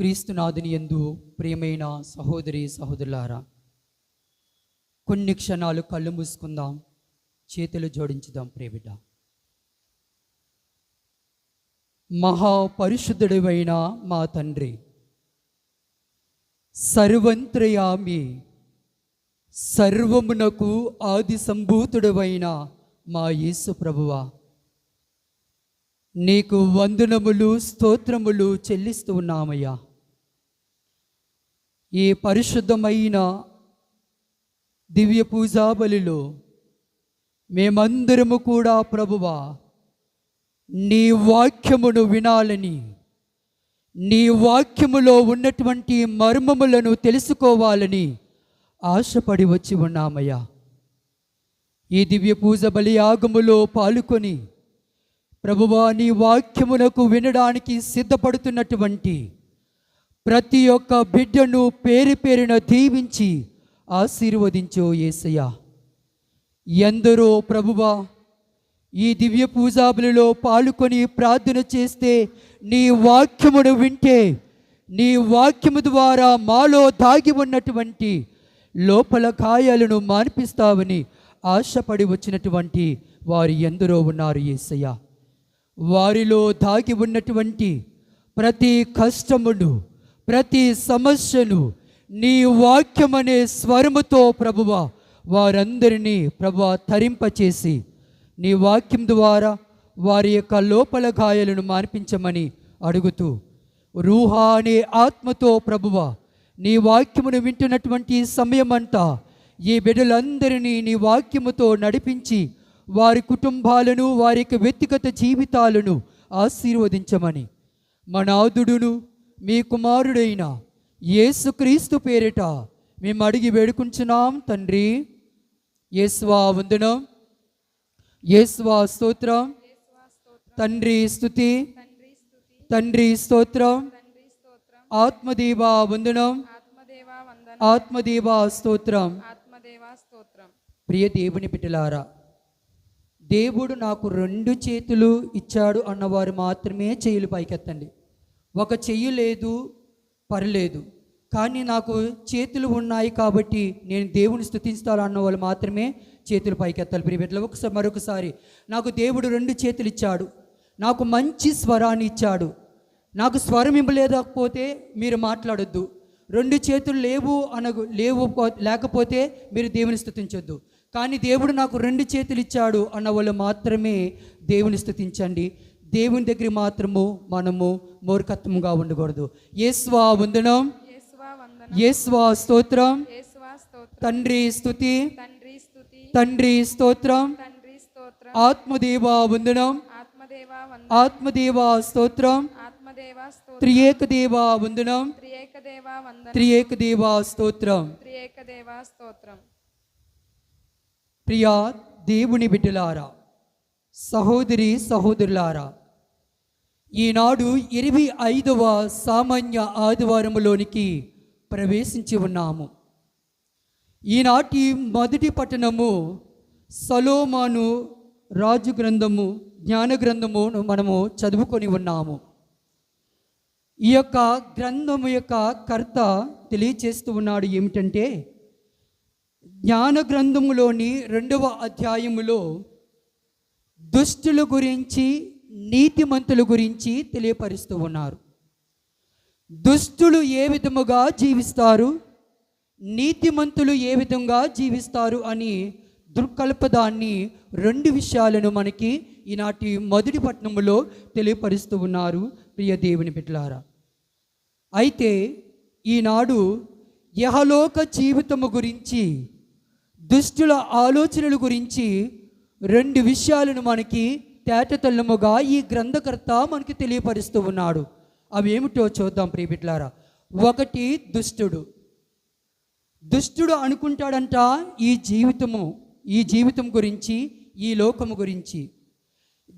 క్రీస్తునాథుని యందు ప్రియమైన సహోదరి సహోదరులారా కొన్ని క్షణాలు కళ్ళు మూసుకుందాం చేతులు జోడించుదాం ప్రియబిడ్డ మహాపరిశుద్ధుడివైన మా తండ్రి సర్వంత్రయామి సర్వమునకు ఆది సంభూతుడవైన మా యేసు ప్రభువా నీకు వందనములు స్తోత్రములు చెల్లిస్తూ ఉన్నామయ్యా. ఈ పరిశుద్ధమైన దివ్య పూజాబలిలో మేమందరము కూడా ప్రభువా నీ వాక్యమును వినాలని నీ వాక్యములో ఉన్నటువంటి మర్మములను తెలుసుకోవాలని ఆశపడి వచ్చి ఉన్నామయ్యా. ఈ దివ్య పూజ బలి యాగములో ప్రభువా నీ వాక్యమునకు వినడానికి సిద్ధపడుతున్నటువంటి ప్రతి ఒక్క బిడ్డను పేరు పేరున దీవించి ఆశీర్వదించో ఏసయ్య. ఎందరో ప్రభువా ఈ దివ్య పూజాబులలో పాల్గొని ప్రార్థన చేస్తే నీ వాక్యమును వింటే నీ వాక్యము ద్వారా మాలో దాగి ఉన్నటువంటి లోపల గాయాలను మాన్పిస్తావని ఆశపడి వచ్చినటువంటి వారు ఎందరో ఉన్నారు ఏసయ్య. వారిలో దాగి ఉన్నటువంటి ప్రతి కష్టమును ప్రతి సమస్యను నీ వాక్యమనే స్వరముతో ప్రభువ వారందరినీ ప్రభువ తరింపచేసి నీ వాక్యం ద్వారా వారి యొక్క లోపల గాయాలను మార్పించమని అడుగుతూ రూహా అనే ఆత్మతో ప్రభువ నీ వాక్యమును వింటున్నటువంటి సమయమంతా ఈ బిడ్డలందరినీ నీ వాక్యముతో నడిపించి వారి కుటుంబాలను వారి యొక్క వ్యక్తిగత జీవితాలను ఆశీర్వదించమని. మనాదుడును నాదుడును మీ కుమారుడైన యేసుక్రీస్తు పేరిట మేము అడిగి వేడుకుంటున్నాం తండ్రి. యేసువా వందనం. యేసువా స్తోత్రం. తండ్రి స్థుతి. తండ్రి స్తోత్రం. ఆత్మదేవా వందనం. ఆత్మదేవా స్తోత్రం. ప్రియ దేవుని బిడ్డలారా దేవుడు నాకు రెండు చేతులు ఇచ్చాడు అన్నవారు మాత్రమే చేయులు పైకెత్తండి. ఒక చెయ్యి లేదు పర్లేదు. కానీ నాకు చేతులు ఉన్నాయి కాబట్టి నేను దేవుని స్థుతిస్తాను అన్న వాళ్ళు మాత్రమే చేతులు పైకెత్తాలి. ప్రియ బిడ్డలు ఒకసారి మరొకసారి. నాకు దేవుడు రెండు చేతులు ఇచ్చాడు. నాకు మంచి స్వరాన్ని ఇచ్చాడు. నాకు స్వరం ఇవ్వలేకపోతే మీరు మాట్లాడొద్దు. రెండు చేతులు లేవు అనగు లేవు లేకపోతే మీరు దేవుని స్థుతించొద్దు కానీ దేవుడు నాకు రెండు చేతులు ఇచ్చాడు అన్న వాళ్ళు మాత్రమే దేవుని స్థుతించండి దేవుని దగ్గర మాత్రము మనము మూర్ఖత్వంగా ఉండకూడదు. యేస్వా వందనం. యేస్వా స్తోత్రం. తండ్రి స్తుతి. తండ్రి స్తుతి. తండ్రి స్తోత్రం. ఆత్మదేవా వందనం. ఆత్మదేవా స్తోత్రం. త్రియేక దేవా వందనం. త్రియేక దేవా స్తోత్రం. ప్రియా దేవుని బిడ్డలారా సహోదరి సహోదరులారా ఈనాడు ఇరవై ఐదవ సామాన్య ఆదివారములోనికి ప్రవేశించి ఉన్నాము. ఈనాటి మొదటి పట్టణము సలోమాను రాజు గ్రంథము జ్ఞాన గ్రంథమును మనము చదువుకొని ఉన్నాము. ఈ యొక్క గ్రంథము యొక్క కర్త తెలియచేస్తూ ఉన్నాడు ఏమిటంటే జ్ఞాన గ్రంథములోని రెండవ అధ్యాయములో దుష్టుల గురించి నీతిమంతుల గురించి తెలియపరుస్తూ ఉన్నారు. దుష్టులు ఏ విధముగా జీవిస్తారు? నీతిమంతులు ఏ విధంగా జీవిస్తారు అని దృక్కల్పదాన్ని రెండు విషయాలను మనకి ఈనాటి మొదటి పట్టణంలో తెలియపరుస్తూ ఉన్నారు ప్రియ దేవుని బిడ్డలారా. అయితే ఈనాడు యహలోక జీవితము గురించి దుష్టుల ఆలోచనల గురించి రెండు విషయాలను మనకి తేటతెల్లముగా ఈ గ్రంథకర్త మనకి తెలియపరుస్తూ ఉన్నాడు. అవి ఏమిటో చూద్దాం ప్రియబిట్లారా ఒకటి దుష్టుడు. దుష్టుడు అనుకుంటాడంట ఈ జీవితము ఈ జీవితం గురించి ఈ లోకము గురించి.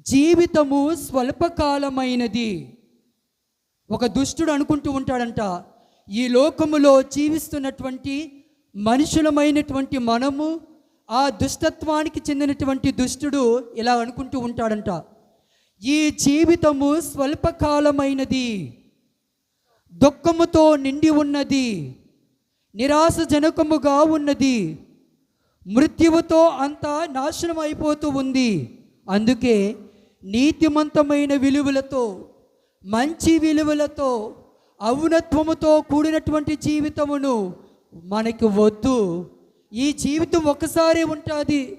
జీవితము స్వల్పకాలమైనది. ఒక దుష్టుడు అనుకుంటూ ఉంటాడంట ఈ లోకములో జీవిస్తున్నటువంటి మనుషులమైనటువంటి మనము ఆ దుష్టత్వానికి చెందినటువంటి దుష్టుడు ఇలా అనుకుంటూ ఉంటాడంట. ఈ జీవితము స్వల్పకాలమైనది. దుఃఖముతో నిండి ఉన్నది. నిరాశజనకముగా ఉన్నది. మృత్యువుతో అంతా నాశనం అయిపోతూ ఉంది. అందుకే నీతిమంతమైన విలువలతో మంచి విలువలతో ఔనత్వముతో కూడినటువంటి జీవితమును మనకి వద్దు. ఈ జీవితం ఒకసారి ఉంటుంది.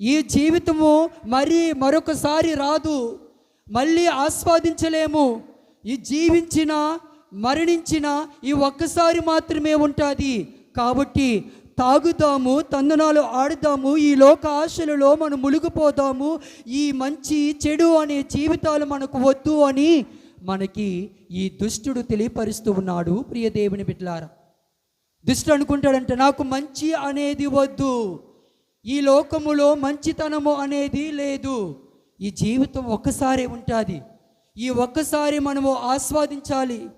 ఈ జీవితము మరి మరొకసారి రాదు. మళ్ళీ ఆస్వాదించలేము. ఈ జీవించిన మరణించిన ఈ ఒక్కసారి మాత్రమే ఉంటుంది. కాబట్టి తాగుదాము తందనాలు ఆడుదాము ఈ లోక ఆశలలో మనం మునిగిపోదాము. ఈ మంచి చెడు అనే జీవితాలు మనకు వద్దు అని మనకి ఈ దుష్టుడు తెలియపరుస్తూ ఉన్నాడు. ప్రియదేవుని బిడ్లారా దుష్టుడు అనుకుంటాడంట నాకు మంచి అనేది వద్దు. ఈ లోకములో మంచితనము అనేది లేదు. ఈ జీవితం ఒక్కసారే ఉంటుంది. ఈ ఒక్కసారి మనము ఆస్వాదించాలి.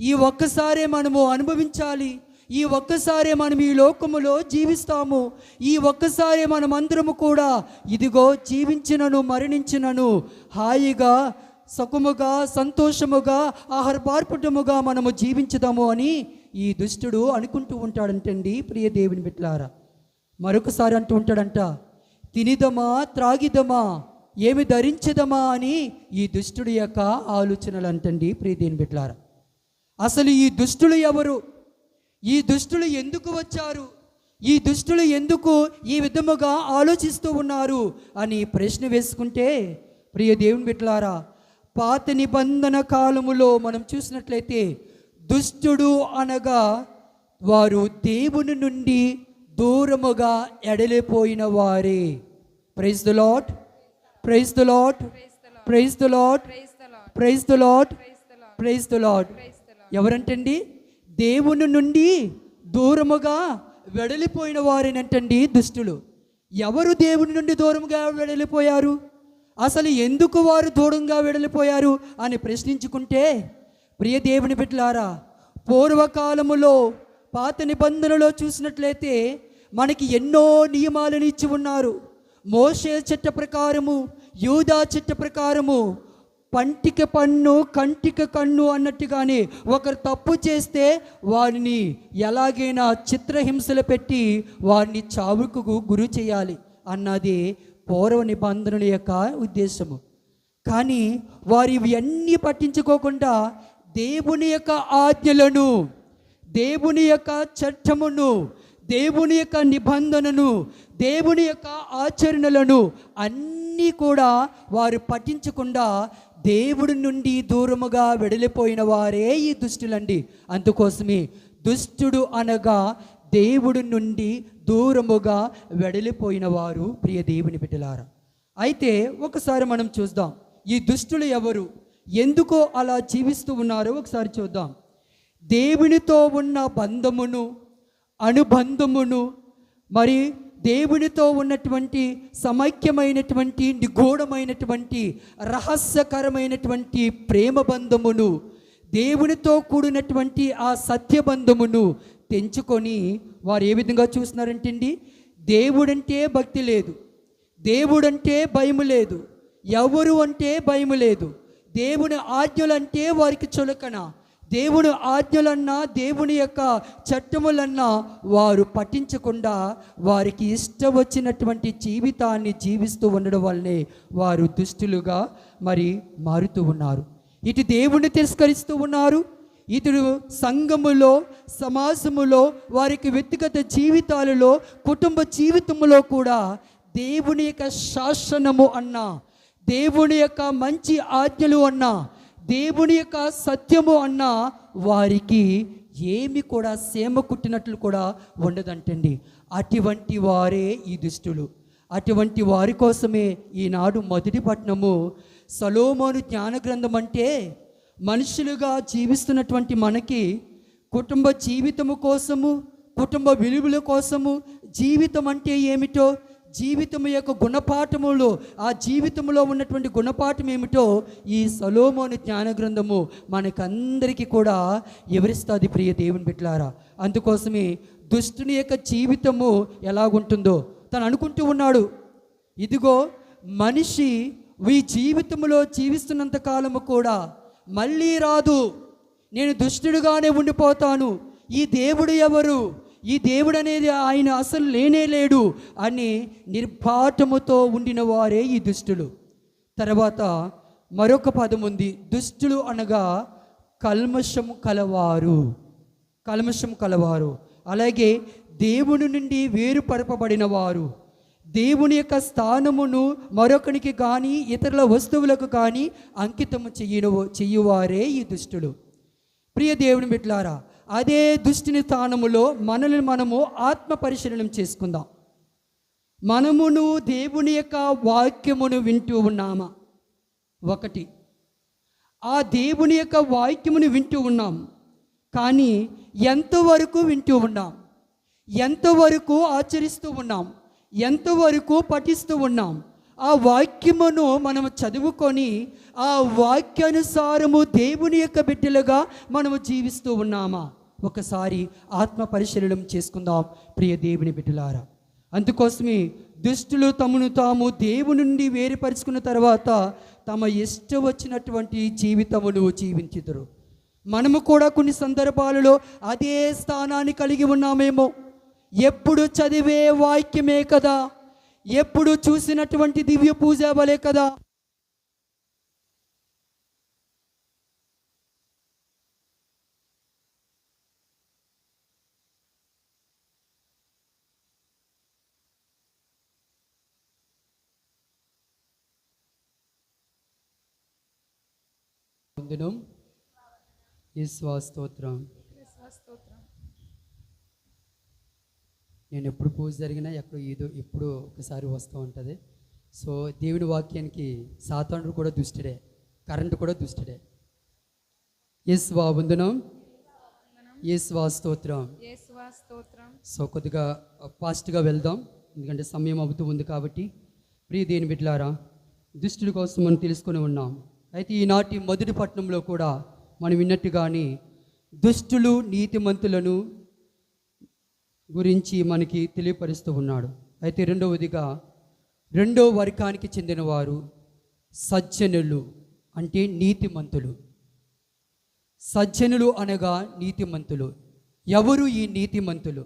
ఈ ఒక్కసారే మనము అనుభవించాలి. ఈ ఒక్కసారే మనం ఈ లోకములో జీవిస్తాము. ఈ ఒక్కసారే మనం అందరము కూడా ఇదిగో జీవించినను మరణించినను. హాయిగా సుఖముగా సంతోషముగా ఆహారపార్పుటముగా మనము జీవించదాము అని ఈ దుష్టుడు అనుకుంటూ ఉంటాడంటండి ప్రియ దేవుని బిట్లారా మరొకసారి అంటూ ఉంటాడంట తినిదమా త్రాగిదమా ఏమి ధరించదమా అని ఈ దుష్టుడి యొక్క ఆలోచనలు అంటండి ప్రియ దేవుని అసలు ఈ దుష్టులు ఎవరు? ఈ దుష్టులు ఎందుకు వచ్చారు? ఈ దుష్టులు ఎందుకు ఈ విధముగా ఆలోచిస్తూ ఉన్నారు అని ప్రశ్న వేసుకుంటే ప్రియ దేవుని బిడ్డలారా పాత నిబంధన కాలములో మనం చూసినట్లయితే దుష్టుడు అనగా వారు దేవుని నుండి దూరముగా ఎడలిపోయిన వారే. Praise the lord praise the lord praise the lord praise the lord praise the lord ఎవరంటండి? దేవుని నుండి దూరముగా వెడలిపోయిన వారేనంటండి దుష్టులు. ఎవరు దేవుని నుండి దూరంగా వెడలిపోయారు? అసలు ఎందుకు వారు దూరంగా వెడలిపోయారు అని ప్రశ్నించుకుంటే ప్రియ దేవుని బిడ్డలారా పూర్వకాలములో పాత నిబంధనలో చూసినట్లయితే మనకి ఎన్నో నియమాలను ఇచ్చి ఉన్నారు. మోసే చట్ట ప్రకారము యూదా చట్ట ప్రకారము పంటిక పన్ను కంటిక కన్ను అన్నట్టుగానే ఒకరు తప్పు చేస్తే వారిని ఎలాగైనా చిత్రహింసలు పెట్టి వారిని చావుకు గురి చేయాలి అన్నది పూర్వ నిబంధనల యొక్క ఉద్దేశము. కానీ వారు ఇవన్నీ పట్టించుకోకుండా దేవుని యొక్క ఆజ్ఞలను దేవుని యొక్క చట్టమును దేవుని యొక్క నిబంధనను దేవుని యొక్క ఆచరణలను అన్నీ కూడా వారు పఠించకుండా దేవుడి నుండి దూరముగా వెడలిపోయిన వారే ఈ దుష్టులండి. అందుకోసమే దుష్టుడు అనగా దేవుడి నుండి దూరముగా వెడలిపోయిన వారు ప్రియ దేవుని బిడ్డలారా. అయితే ఒకసారి మనం చూద్దాం ఈ దుష్టులు ఎవరు? ఎందుకో అలా జీవిస్తూ ఉన్నారో ఒకసారి చూద్దాం. దేవునితో ఉన్న బంధమును అనుబంధమును మరి దేవునితో ఉన్నటువంటి సమైక్యమైనటువంటి నిగూఢమైనటువంటి రహస్యకరమైనటువంటి ప్రేమ బంధమును దేవునితో కూడినటువంటి ఆ సత్యబంధమును తెంచుకొని వారు ఏ విధంగా చూస్తున్నారంటండి? దేవుడంటే భక్తి లేదు. దేవుడంటే భయము లేదు. ఎవరు అంటే భయము లేదు. దేవుని ఆజ్ఞలంటే వారికి చులకన. దేవుని ఆజ్ఞలన్నా దేవుని యొక్క చట్టములన్నా వారు పఠించకుండా వారికి ఇష్టం వచ్చినటువంటి జీవితాన్ని జీవిస్తూ ఉండడం వల్లనే వారు దుష్టులుగా మరి మారుతూ ఉన్నారు. ఇటు దేవుణ్ణి తిరస్కరిస్తూ ఉన్నారు. ఇతడు సంఘములో సమాజములో వారికి వ్యక్తిగత జీవితాలలో కుటుంబ జీవితములో కూడా దేవుని యొక్క శాసనము అన్నా దేవుని యొక్క మంచి ఆజ్ఞలు అన్నా దేవుని యొక్క సత్యము అన్నా వారికి ఏమి కూడా సేమ కుట్టినట్లు కూడా ఉండదంటండి. అటువంటి వారే ఈ దుష్టులు. అటువంటి వారి కోసమే ఈనాడు మొదటి పట్టణము. సలోమోను జ్ఞాన గ్రంథం అంటే మనుషులుగా జీవిస్తున్నటువంటి మనకి కుటుంబ జీవితము కోసము కుటుంబ విలువల కోసము జీవితం అంటే ఏమిటో జీవితం యొక్క గుణపాఠములో ఆ జీవితంలో ఉన్నటువంటి గుణపాఠం ఏమిటో ఈ సలోమోని జ్ఞాన గ్రంథము మనకందరికీ కూడా వివరిస్తుంది ప్రియ దేవుని బిడ్లారా అందుకోసమే దుష్టుని యొక్క జీవితము ఎలాగుంటుందో తను అనుకుంటూ ఉన్నాడు. ఇదిగో మనిషి ఈ జీవితంలో జీవిస్తున్నంత కాలము కూడా మళ్ళీ రాదు. నేను దుష్టుడుగానే ఉండిపోతాను. ఈ దేవుడు ఎవరు? ఈ దేవుడు అనేది ఆయన అసలు లేనే లేడు అని నిర్పాఠముతో ఉండిన వారే ఈ దుష్టులు. తర్వాత మరొక పదం ఉంది దుష్టులు అనగా కల్మషం కలవారు. కల్మషం కలవారు. అలాగే దేవుని నుండి వేరుపరపబడిన వారు. దేవుని యొక్క స్థానమును మరొకనికి కానీ ఇతరుల వస్తువులకు కానీ అంకితము చెయ్యను చెయ్యువారే ఈ దుష్టులు. ప్రియ దేవుని బిడ్లారా అదే దుష్టిని స్థానములో మనల్ని మనము ఆత్మ పరిశీలనం చేసుకుందాం. మనమును దేవుని యొక్క వాక్యమును వింటూ ఉన్నామా? ఒకటి. ఆ దేవుని యొక్క వాక్యమును వింటూ ఉన్నాం. కానీ ఎంతవరకు వింటూ ఉన్నాం? ఎంతవరకు ఆచరిస్తూ ఉన్నాం? ఎంతవరకు పఠిస్తూ ఉన్నాం? ఆ వాక్యమును మనము చదువుకొని ఆ వాక్యానుసారము దేవుని యొక్క బిడ్డలుగా మనము జీవిస్తూ ఉన్నామా? ఒకసారి ఆత్మ పరిశీలనం చేసుకుందాం ప్రియ దేవుని బిడ్డలారా. అందుకోసమే దుష్టులు తమను తాము దేవుని నుండి వేరుపరుచుకున్న తర్వాత తమ ఇష్టం వచ్చినటువంటి జీవితమును జీవించుదురు. మనము కూడా కొన్ని సందర్భాలలో అదే స్థానాన్ని కలిగి ఉన్నామేమో. ఎప్పుడు చదివే వాక్యమే కదా. ఎప్పుడు చూసినటువంటి దివ్య పూజ వలే కదా. వందనం. యేసువా స్తోత్రం. నేను ఎప్పుడు పూజ జరిగినా ఎక్కడ ఏదో ఎప్పుడు ఒకసారి వస్తూ ఉంటుంది. సో దేవుని వాక్యానికి సాతానుడు కూడా దుష్టుడే కరెంటు కూడా దుష్టుడే. యేసువా వందనం. యేసువా స్తోత్రం. సో కొద్దిగా ఫాస్ట్గా వెళ్దాం. ఎందుకంటే సమయం అవుతూ ఉంది కాబట్టి. ప్రియ దేని బిడ్డలారా దుష్టుల కోసం మనం తెలుసుకొని ఉన్నాం. అయితే ఈనాటి మొదటి పట్టణంలో కూడా మనం విన్నట్టుగానే దుష్టులు నీతిమంతులను గురించి మనకి తెలియపరుస్తూ ఉన్నాడు. అయితే రెండవదిగా రెండో వర్గానికి చెందినవారు సజ్జనులు అంటే నీతిమంతులు. సజ్జనులు అనగా నీతిమంతులు. ఎవరు ఈ నీతిమంతులు?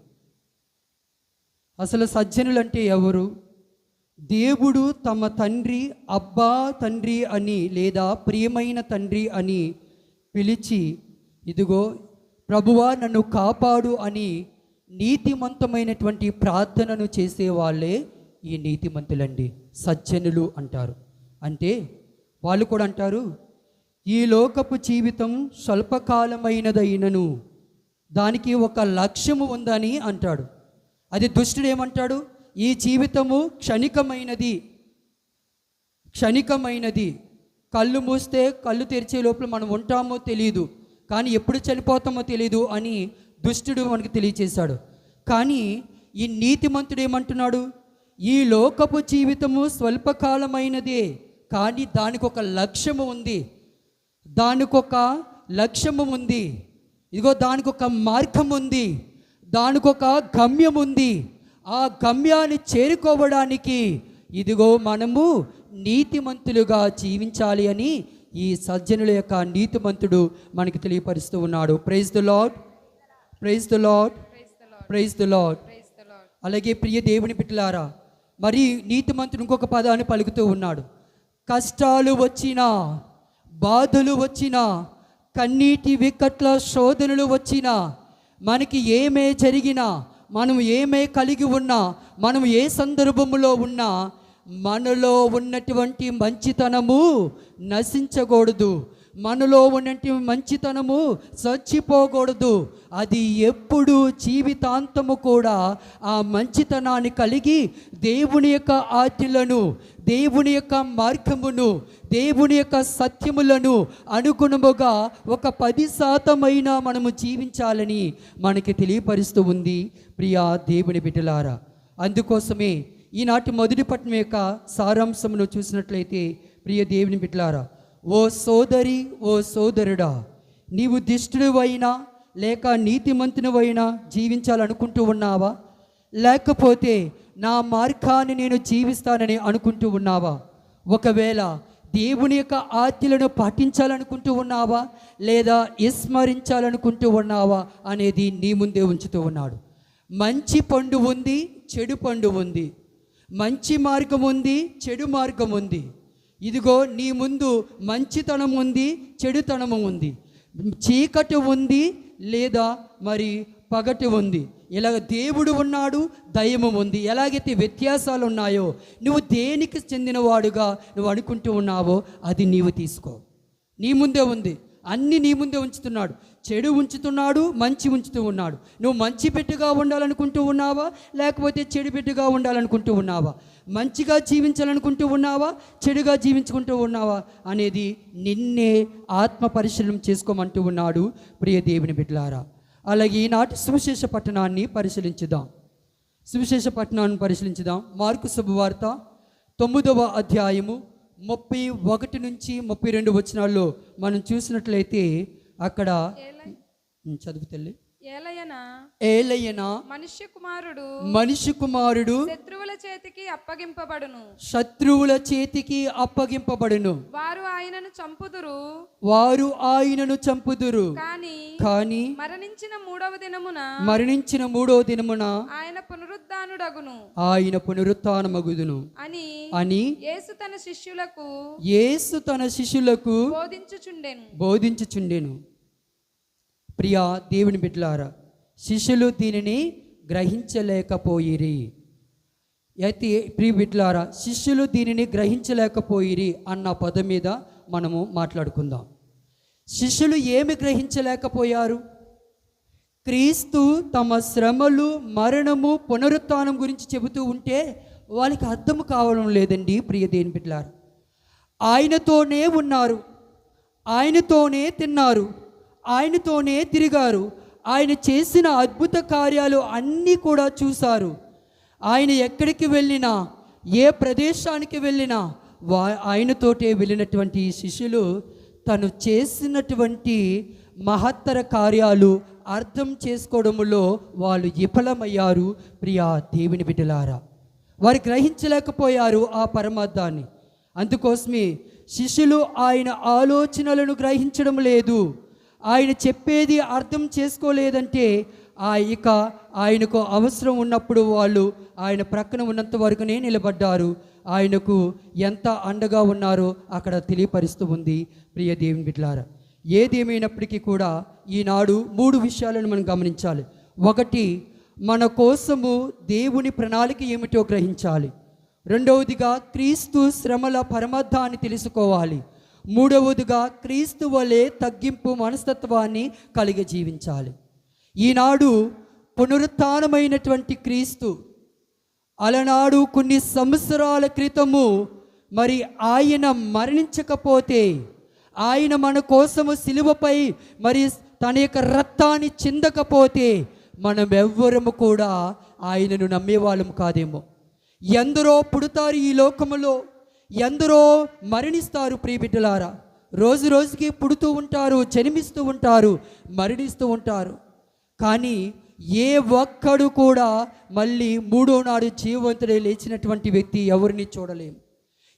అసలు సజ్జనులు అంటే ఎవరు? దేవుడు తమ తండ్రి అబ్బా తండ్రి అని లేదా ప్రియమైన తండ్రి అని పిలిచి ఇదిగో ప్రభువా నన్ను కాపాడు అని నీతిమంతమైనటువంటి ప్రార్థనను చేసేవాళ్ళే ఈ నీతిమంతులండి. సజ్జనులు అంటారు. అంటే వాళ్ళు కూడా అంటారు ఈ లోకపు జీవితం స్వల్పకాలమైనదైనను దానికి ఒక లక్ష్యము ఉందని అంటాడు. అది దుష్టుడు ఏమంటాడు? ఈ జీవితము క్షణికమైనది. క్షణికమైనది. కళ్ళు మూస్తే కళ్ళు తెరిచే లోపల మనం ఉంటామో తెలియదు కానీ ఎప్పుడు చనిపోతామో తెలియదు అని దుష్టుడు మనకు తెలియచేశాడు. కానీ ఈ నీతిమంతుడు ఏమంటున్నాడు? ఈ లోకపు జీవితము స్వల్పకాలమైనదే కానీ దానికి ఒక లక్ష్యము ఉంది. దానికి ఒక లక్ష్యము ఉంది. ఇదిగో దానికి ఒక మార్గం ఉంది. దానికి ఒక గమ్యం ఉంది. ఆ గమ్యాన్ని చేరుకోవడానికి ఇదిగో మనము నీతిమంతులుగా జీవించాలి అని ఈ సజ్జనుల యొక్క నీతిమంతుడు మనకి తెలియపరుస్తూ ఉన్నాడు. Praise the lord praise the lord praise the lord అలాగే ప్రియ దేవుని బిడ్డలారా మరి నీతిమంతుడు ఇంకొక పదాన్ని పలుకుతూ ఉన్నాడు. కష్టాలు వచ్చినా బాధలు వచ్చినా కన్నీటి వికట్ల శోధనలు వచ్చినా మనకి ఏమే జరిగినా మనం ఏమే కలిగి ఉన్నా మనం ఏ సందర్భంలో ఉన్నా మనలో ఉన్నటువంటి మంచితనము నశించకూడదు. మనలో ఉన్నటువంటి మంచితనము చచ్చిపోకూడదు. అది ఎప్పుడు జీవితాంతము కూడా ఆ మంచితనాన్ని కలిగి దేవుని యొక్క ఆజ్ఞలను దేవుని యొక్క మార్గమును దేవుని యొక్క సత్యములను అనుగుణముగా ఒక పది శాతమైన మనము జీవించాలని మనకి తెలియపరుస్తూ ఉంది ప్రియా దేవుని బిడ్డలారా. అందుకోసమే ఈనాటి మొదటి పట్టణం యొక్క సారాంశమును చూసినట్లయితే ప్రియ దేవుని బిడ్డలారా ఓ సోదరి ఓ సోదరుడా నీవు దిష్టుడివైనా లేక నీతిమంతునివైనా జీవించాలనుకుంటూ ఉన్నావా? లేకపోతే నా మార్గాన్ని నేను జీవిస్తానని అనుకుంటూ ఉన్నావా? ఒకవేళ దేవుని యొక్క ఆజ్ఞలను పాటించాలనుకుంటూ ఉన్నావా? లేదా విస్మరించాలనుకుంటూ ఉన్నావా? అనేది నీ ముందే ఉంచుతూ ఉన్నాడు. మంచి పండు ఉంది చెడు పండు ఉంది. మంచి మార్గం ఉంది చెడు మార్గం ఉంది. ఇదిగో నీ ముందు మంచితనం ఉంది చెడుతనము ఉంది. చీకటి ఉంది లేదా మరి పగటి ఉంది. ఇలాగ దేవుడు ఉన్నాడు దయము ఉంది. ఎలాగైతే వ్యత్యాసాలు ఉన్నాయో నువ్వు దేనికి చెందినవాడుగా నువ్వు అనుకుంటూ ఉన్నావో అది నీవు తీసుకో. నీ ముందే ఉంది. అన్ని నీ ముందే ఉంచుతున్నాడు. చెడు ఉంచుతున్నాడు మంచి ఉంచుతూ ఉన్నాడు. నువ్వు మంచి బిడ్డగా ఉండాలనుకుంటూ ఉన్నావా? లేకపోతే చెడు బిడ్డగా ఉండాలనుకుంటూ ఉన్నావా? మంచిగా జీవించాలనుకుంటూ ఉన్నావా? చెడుగా జీవించుకుంటూ ఉన్నావా? అనేది నిన్నే ఆత్మ పరిశీలన చేసుకోమంటూ ఉన్నాడు ప్రియ దేవుని బిడ్డలారా. అలాగే ఈనాటి సువిశేష పట్టణాన్ని పరిశీలించుదాం. సువిశేష పట్టణాన్ని పరిశీలించుదాం. మార్కు శుభవార్త తొమ్మిదవ అధ్యాయము ముప్పై ఒకటి నుంచి ముప్పై రెండు వచనాల్లో మనం చూసినట్లయితే అక్కడ చదువు తల్లి. ఏలయన? మనుష్య కుమారుడు మనిషి కుమారుడు శత్రువుల చేతికి అప్పగింపబడును. శత్రువుల చేతికి అప్పగింపబడును. వారు ఆయనను చంపుదురు. వారు ఆయనను చంపుదురు. కాని కానీ మరణించిన మూడవ దినమున మరణించిన మూడో దినమున ఆయన పునరుద్ధానుడగును. ఆయన పునరుత్నమగుదును. అని అని యేసు తన శిష్యులకు యేసు తన శిష్యులకు బోధించుచుండెను. బోధించుచుండెను. ప్రియా దేవుని బిడ్డలారా శిష్యులు దీనిని గ్రహించలేకపోయిరి. అయితే ప్రియ బిడ్డలారా శిష్యులు దీనిని గ్రహించలేకపోయిరి అన్న పదం మీద మనము మాట్లాడుకుందాం. శిష్యులు ఏమి గ్రహించలేకపోయారు? క్రీస్తు తమ శ్రమలు మరణము పునరుత్నం గురించి చెబుతూ ఉంటే వాళ్ళకి అర్థం కావడం లేదండి ప్రియ దేని బిడ్డలారా. ఆయనతోనే ఉన్నారు. ఆయనతోనే తిన్నారు. ఆయనతోనే తిరిగారు. ఆయన చేసిన అద్భుత కార్యాలు అన్నీ కూడా చూశారు. ఆయన ఎక్కడికి వెళ్ళినా ఏ ప్రదేశానికి వెళ్ళినా వా ఆయనతోటే వెళ్ళినటువంటి శిష్యులు తను చేసినటువంటి మహత్తర కార్యాలు అర్థం చేసుకోవడంలో వాళ్ళు విఫలమయ్యారు. ప్రియా దేవుని బిడ్డలారా వారు గ్రహించలేకపోయారు ఆ పరమార్థాన్ని. అందుకోసమే శిష్యులు ఆయన ఆలోచనలను గ్రహించడం లేదు. ఆయన చెప్పేది అర్థం చేసుకోలేదంటే ఆ ఇక ఆయనకు అవసరం ఉన్నప్పుడు వాళ్ళు ఆయన ప్రక్కన ఉన్నంత వరకునే నిలబడ్డారు. ఆయనకు ఎంత అండగా ఉన్నారో అక్కడ తెలియపరుస్తూ ఉంది. ప్రియ దేవుని బిడ్లారా ఏదేమైనప్పటికీ కూడా ఈనాడు మూడు విషయాలను మనం గమనించాలి. ఒకటి మన కోసము దేవుని ప్రణాళిక ఏమిటో గ్రహించాలి. రెండవదిగా క్రీస్తు శ్రమల పరమార్థాన్ని తెలుసుకోవాలి. మూడవదిగా క్రీస్తు వలె తగ్గింపు మనస్తత్వాన్ని కలిగి జీవించాలి. ఈనాడు పునరుత్నమైనటువంటి క్రీస్తు అలనాడు కొన్ని సంవత్సరాల క్రితము మరి ఆయన మరణించకపోతే ఆయన మన కోసము సిలువపై మరి తన యొక్క రక్తాన్ని చిందకపోతే మనం ఎవ్వరము కూడా ఆయనను నమ్మేవాళ్ళం కాదేమో. ఎందరో పుడతారు ఈ లోకములో ఎందరో మరణిస్తారు ప్రియబిడ్డలారా. రోజు రోజుకి పుడుతూ ఉంటారు జన్మిస్తూ ఉంటారు మరణిస్తూ ఉంటారు. కానీ ఏ ఒక్కడు కూడా మళ్ళీ మూడో నాడు జీవవంతుడే లేచినటువంటి వ్యక్తి ఎవరిని చూడలేము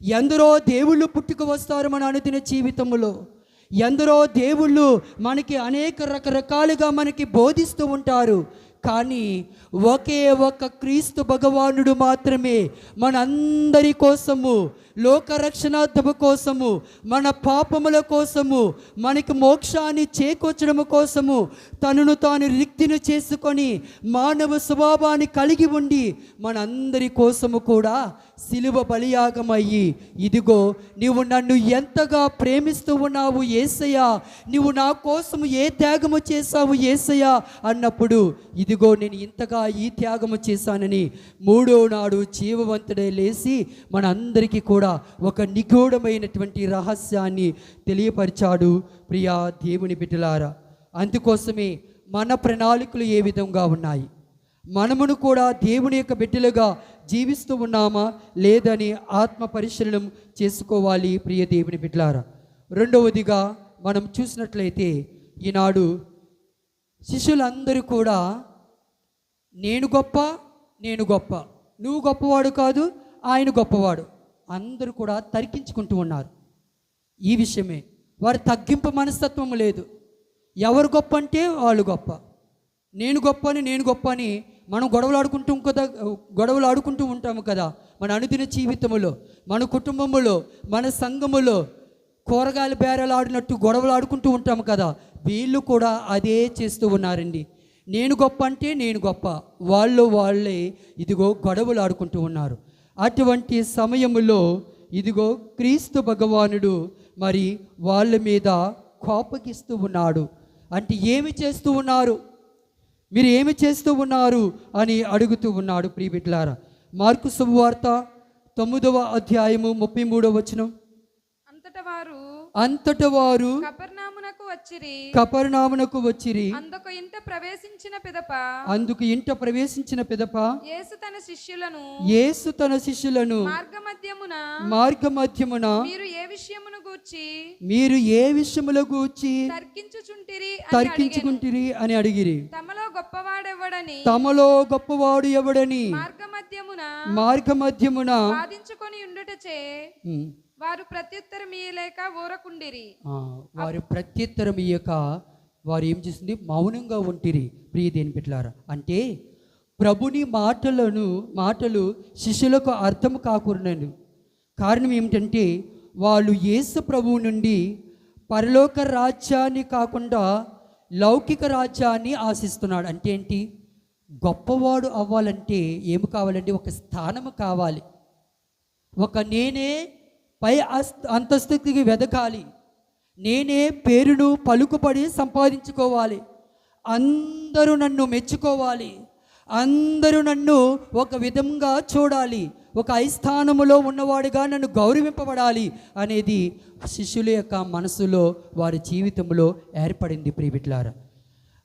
ఎందరో దేవుళ్ళు పుట్టుకు వస్తారు మన అనుదిన జీవితంలో ఎందరో దేవుళ్ళు మనకి అనేక రకరకాలుగా మనకి బోధిస్తూ ఉంటారు. కానీ ఒకే ఒక్క క్రీస్తు భగవానుడు మాత్రమే మనందరి కోసము లోకరక్షణార్థము కోసము మన పాపముల కోసము మనకి మోక్షాన్ని చేకూర్చడము కోసము తనను తాను రిక్తిని చేసుకొని మానవ స్వభావాన్ని కలిగి ఉండి మనందరి కోసము కూడా సిలువ బలియాగమయ్యి ఇదిగో నీవు నన్ను ఎంతగా ప్రేమిస్తూ ఉన్నావు ఏసయ్యా నీవు నా కోసము ఏ త్యాగము చేశావు ఏసయ్యా అన్నప్పుడు ఇదిగో నేను ఇంతగా ఈ త్యాగము చేశానని మూడో నాడు జీవవంతుడే లేచి మనందరికీ కూడా ఒక నిగూఢమైనటువంటి రహస్యాన్ని తెలియపరిచాడు ప్రియా దేవుని బిడ్డలారా. అందుకోసమే మన ప్రణాళికలు ఏ విధంగా ఉన్నాయి? మనమును కూడా దేవుని యొక్క బిడ్డలుగా జీవిస్తూ ఉన్నామా? లేదని ఆత్మ పరిశీలనం చేసుకోవాలి ప్రియ దేవుని బిడ్డలారా. రెండవదిగా మనం చూసినట్లయితే ఈనాడు శిష్యులందరూ కూడా నేను గొప్ప నేను గొప్ప. నువ్వు గొప్పవాడు కాదు ఆయన గొప్పవాడు. అందరూ కూడా తరికించుకుంటూ ఉన్నారు. ఈ విషయమే. వారి తగ్గింపు మనస్తత్వం లేదు. ఎవరు గొప్ప అంటే వాళ్ళు గొప్ప. నేను గొప్ప అని నేను గొప్ప అని మనం గొడవలు ఆడుకుంటూ కదా గొడవలు ఆడుకుంటూ ఉంటాము కదా మన అనుదిన జీవితములో మన కుటుంబములో మన సంఘములో కూరగాయల బేరాలు ఆడినట్టు గొడవలు ఆడుకుంటూ ఉంటాము కదా వీళ్ళు కూడా అదే చేస్తూ ఉన్నారండి. నేను గొప్ప అంటే నేను గొప్ప. వాళ్ళు వాళ్ళే ఇదిగో గొడవలు ఆడుకుంటూ ఉన్నారు. అటువంటి సమయములో ఇదిగో క్రీస్తు భగవానుడు మరి వాళ్ళ మీద కోపగిస్తూ ఉన్నాడు. అంటే ఏమి చేస్తూ ఉన్నారు? మీరు ఏమి చేస్తూ ఉన్నారు అని అడుగుతూ ఉన్నాడు ప్రియబిడ్లారా మార్కు శుభవార్త తొమ్మిదవ అధ్యాయము ముప్పై మూడవ వచనం. అంతట వారు కపర్నామునకు వచ్చిరి. కపర్నామునకు వచ్చిరి. అందొక ఇంట ప్రవేశించిన పిదప. అందుకు ఇంట ప్రవేశించిన పిదప. యేసు తన శిష్యులను. యేసు తన శిష్యులను. మార్గమధ్యమున. మార్గ మధ్యమున మీరు ఏ విషయమును గూర్చి. మీరు ఏ విషయముల గూర్చి. తర్కించుచుంటిరి. తర్కించుకుంటిరి అని అడిగిరి. తమలో గొప్పవాడెవడని. తమలో గొప్పవాడు ఎవడని. మార్గమధ్యమున. మార్గ మధ్యమున వాదించుకొని ఉండుటచే. వారు ప్రత్యుత్తరం ఇయ్యలేక ఊరకుండిరి. వారు ప్రత్యుత్తరం ఇయ్యక వారు ఏం చేసింది? మౌనంగా ఉంటిరి ప్రియ దేని పెట్టారా అంటే ప్రభుని మాటలను మాటలు శిష్యులకు అర్థం కాకూడదు కారణం ఏమిటంటే వాళ్ళు యేసు ప్రభువు నుండి పరలోక రాజ్యాన్ని కాకుండా లౌకిక రాజ్యాన్ని ఆశిస్తున్నాడు. అంటే ఏంటి? గొప్పవాడు అవ్వాలంటే ఏమి కావాలంటే ఒక స్థానము కావాలి. ఒక నేనే పై అంతస్తుకి వెదకాలి. నేనే పేరును పలుకుపడి సంపాదించుకోవాలి. అందరూ నన్ను మెచ్చుకోవాలి. అందరూ నన్ను ఒక విధంగా చూడాలి. ఒక ఐస్థానములో ఉన్నవాడిగా నన్ను గౌరవింపబడాలి అనేది శిష్యుల యొక్క మనసులో వారి జీవితంలో ఏర్పడింది ప్రియబిట్లారా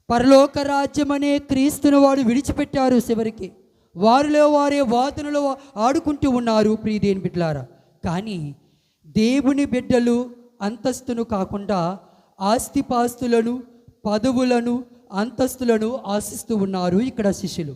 పరలోక రాజ్యం అనే క్రీస్తును వాడు విడిచిపెట్టారు చివరికి. వారిలో వారే వాదనలో ఆడుకుంటూ ఉన్నారు ప్రియదేని బిట్లారా కానీ దేవుని బిడ్డలు అంతస్తును కాకుండా ఆస్తిపాస్తులను పదవులను అంతస్తులను ఆశిస్తూ ఉన్నారు ఇక్కడ శిష్యులు.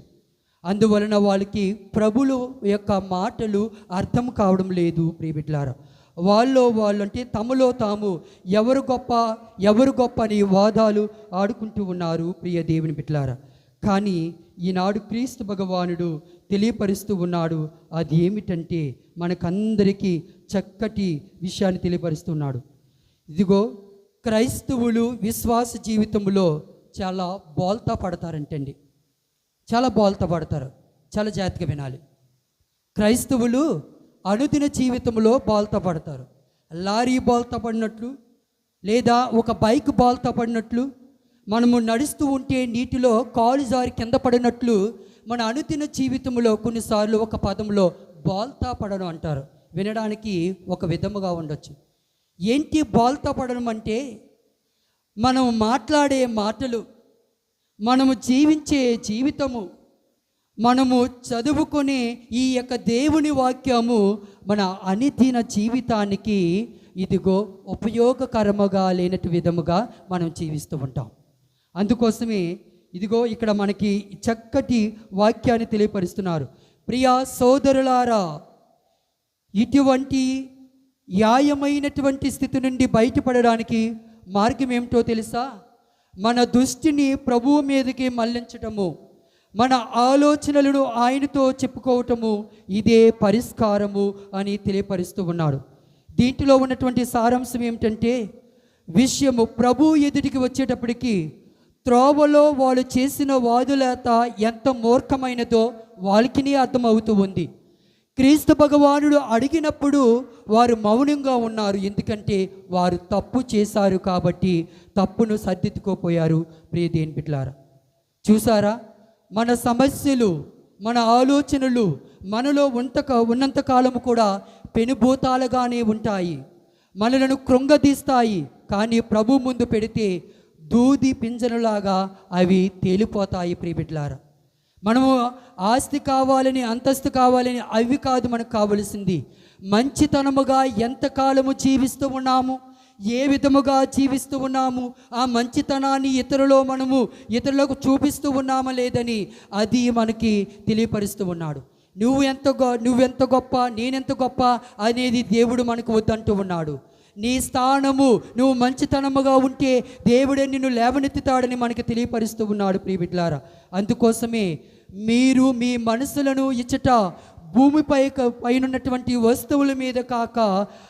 అందువలన వాళ్ళకి ప్రభులు యొక్క మాటలు అర్థం కావడం లేదు ప్రియబిడ్లారా వాళ్ళు వాళ్ళు అంటే తమలో తాము ఎవరు గొప్ప ఎవరు గొప్ప అని వాదాలు ఆడుకుంటూ ఉన్నారు ప్రియ దేవుని బిడ్లారా కానీ ఈనాడు క్రీస్తు భగవానుడు తెలియపరుస్తూ ఉన్నాడు. అది ఏమిటంటే మనకందరికీ చక్కటి విషయాన్ని తెలియపరుస్తున్నాడు. ఇదిగో క్రైస్తవులు విశ్వాస జీవితంలో చాలా బోల్తా పడతారంటండి. చాలా బోల్తా పడతారు. చాలా జాగ్రత్తగా వినాలి. క్రైస్తవులు అనుదిన జీవితంలో బోల్తా పడతారు. లారీ బోల్తా పడినట్లు లేదా ఒక బైక్ బోల్తా పడినట్లు మనము నడుస్తూ ఉంటే నీటిలో కాలు జారి కింద పడినట్లు మన అనుదిన జీవితంలో కొన్నిసార్లు ఒక పదంలో బాల్తా పడడం అంటారు. వినడానికి ఒక విధముగా ఉండొచ్చు. ఏంటి బాల్తా పడడం అంటే? మనం మాట్లాడే మాటలు మనము జీవించే జీవితము మనము చదువుకునే ఈ యొక్క దేవుని వాక్యము మన అనిదిన జీవితానికి ఇదిగో ఉపయోగకరముగా లేనటు విధముగా మనం జీవిస్తూ ఉంటాం. అందుకోసమే ఇదిగో ఇక్కడ మనకి చక్కటి వాక్యాన్ని తెలియపరుస్తున్నారు. ప్రియా సోదరులారా ఇటువంటి యాయమైనటువంటి స్థితి నుండి బయటపడడానికి మార్గం ఏమిటో తెలుసా? మన దృష్టిని ప్రభువు మీదకి మళ్ళించటము మన ఆలోచనలను ఆయనతో చెప్పుకోవటము ఇదే పరిష్కారము అని తెలియపరుస్తూ ఉన్నారు. దీంట్లో ఉన్నటువంటి సారాంశం ఏమిటంటే విషయము ప్రభు ఎదుటికి వచ్చేటప్పటికి త్రోవలో వాళ్ళు చేసిన వాదులేత ఎంత మూర్ఖమైనదో వాళ్ళకి అర్థమవుతూ ఉంది. క్రీస్తు భగవానుడు అడిగినప్పుడు వారు మౌనంగా ఉన్నారు. ఎందుకంటే వారు తప్పు చేశారు కాబట్టి తప్పును సర్దిద్దుకోపోయారు. ప్రియదేని బిడ్లారా చూసారా? మన సమస్యలు మన ఆలోచనలు మనలో ఉంత ఉన్నంత కాలము కూడా పెనుభూతాలుగానే ఉంటాయి. మనలను కృంగదీస్తాయి. కానీ ప్రభు ముందు పెడితే దూది పింజనులాగా అవి తేలిపోతాయి ప్రియబిడ్లారా. మనము ఆస్తి కావాలని అంతస్తు కావాలని అవి కాదు మనకు కావలసింది. మంచితనముగా ఎంతకాలము జీవిస్తూ ఉన్నాము ఏ విధముగా జీవిస్తూ ఉన్నాము ఆ మంచితనాన్ని ఇతరులో మనము ఇతరులకు చూపిస్తూ ఉన్నామా లేదని అది మనకి తెలియపరుస్తూ ఉన్నాడు. నువ్వు ఎంత గొ నువ్వెంత గొప్ప నేనెంత గొప్ప అనేది దేవుడు మనకు వద్దంటూ ఉన్నాడు. నీ స్థానము నువ్వు మంచితనముగా ఉంటే దేవుడే నిన్ను లేవనెత్తుతాడని మనకి తెలియపరుస్తూ ఉన్నాడు ప్రియబిడ్లారా. అందుకోసమే మీరు మీ మనసులను ఇచ్చట భూమిపై పైనున్నటువంటి వస్తువుల మీద కాక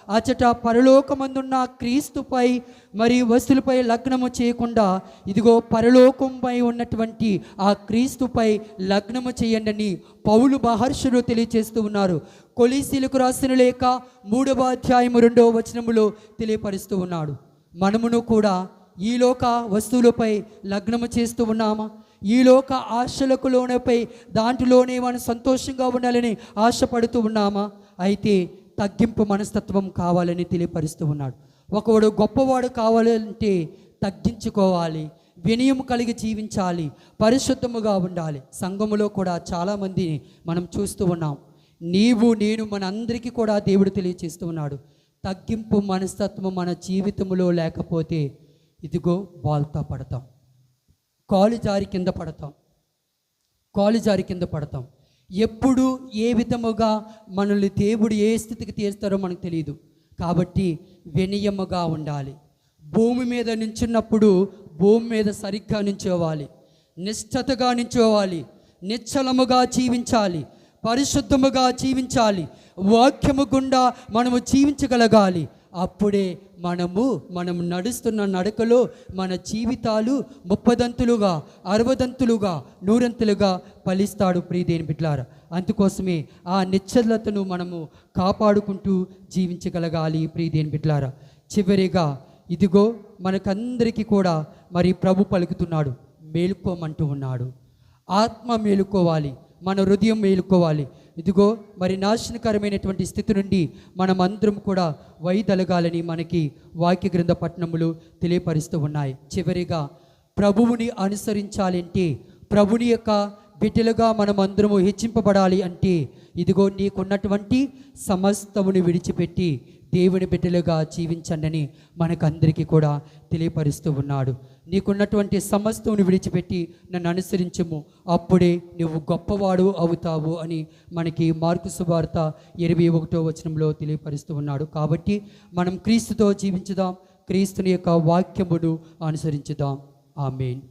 అచట పరలోకమందున్న క్రీస్తుపై మరి వస్తువులపై లగ్నము చేయకుండా ఇదిగో పరలోకంపై ఉన్నటువంటి ఆ క్రీస్తుపై లగ్నము చేయండి పౌలు మహర్షులు తెలియచేస్తూ ఉన్నారు. కొలీసీలకు రాసిన లేక మూడవ అధ్యాయము రెండవ వచనములో తెలియపరుస్తూ ఉన్నాడు. మనమును కూడా ఈలోక వస్తువులపై లగ్నము చేస్తూ ఉన్నామా? ఈ లోక ఆశలకు లోనపై దాంట్లోనే మనం సంతోషంగా ఉండాలని ఆశపడుతూ ఉన్నామా? అయితే తగ్గింపు మనస్తత్వం కావాలని తెలియపరుస్తూ ఉన్నాడు. ఒకవాడు గొప్పవాడు కావాలంటే తగ్గించుకోవాలి వినయం కలిగి జీవించాలి పరిశుద్ధముగా ఉండాలి. సంఘములో కూడా చాలామందిని మనం చూస్తూ ఉన్నాం. నీవు నేను మన అందరికీ కూడా దేవుడు తెలియచేస్తూ ఉన్నాడు. తగ్గింపు మనస్తత్వం మన జీవితంలో లేకపోతే ఇదిగో బాల్తా పడతాం. కాలు జారి కింద పడతాం. కాలు జారి కింద పడతాం. ఎప్పుడు ఏ విధముగా మనల్ని దేవుడు ఏ స్థితికి తీస్తారో మనకు తెలియదు కాబట్టి వినయముగా ఉండాలి. భూమి మీద నించున్నప్పుడు భూమి మీద సరిగ్గా నించోవాలి. నిష్ఠతగా నించోవాలి. నిశ్చలముగా జీవించాలి. పరిశుద్ధముగా జీవించాలి. వాక్యము గుండా మనము జీవించగలగాలి. అప్పుడే మనము మనం నడుస్తున్న నడకలో మన జీవితాలు ముప్పదంతులుగా అరవదంతులుగా నూరంతులుగా ఫలిస్తాడు ప్రీదేని బిడ్లారా. అందుకోసమే ఆ నిశ్చలతను మనము కాపాడుకుంటూ జీవించగలగాలి ప్రీదేని బిడ్లారా. చివరిగా ఇదిగో మనకందరికీ కూడా మరి ప్రభు పలుకుతున్నాడు. మేలుకోమంటూ ఉన్నాడు. ఆత్మ మేలుకోవాలి మన హృదయం మేలుకోవాలి ఇదిగో మరి నాశనకరమైనటువంటి స్థితి నుండి మనం అందరం కూడా వైదొలగాలని మనకి వాక్య గ్రంథ పట్టణములు తెలియపరుస్తూ ఉన్నాయి. చివరిగా ప్రభువుని అనుసరించాలంటే ప్రభుని యొక్క బిడ్డలుగా మనం అందరము హెచ్చింపబడాలి అంటే ఇదిగో నీకున్నటువంటి సమస్తముని విడిచిపెట్టి దేవుని బిడ్డలుగా జీవించండి మనకందరికీ కూడా తెలియపరుస్తూ ఉన్నాడు. నీకున్నటువంటి సమస్తముని విడిచిపెట్టి నన్ను అనుసరించము. అప్పుడే నువ్వు గొప్పవాడు అవుతావు అని మనకి మార్కు సువార్త ఇరవై ఒకటో వచనంలో తెలియపరుస్తూ ఉన్నాడు. కాబట్టి మనం క్రీస్తుతో జీవించుదాం క్రీస్తుని యొక్క వాక్యమును అనుసరించుదాం. ఆమెన్.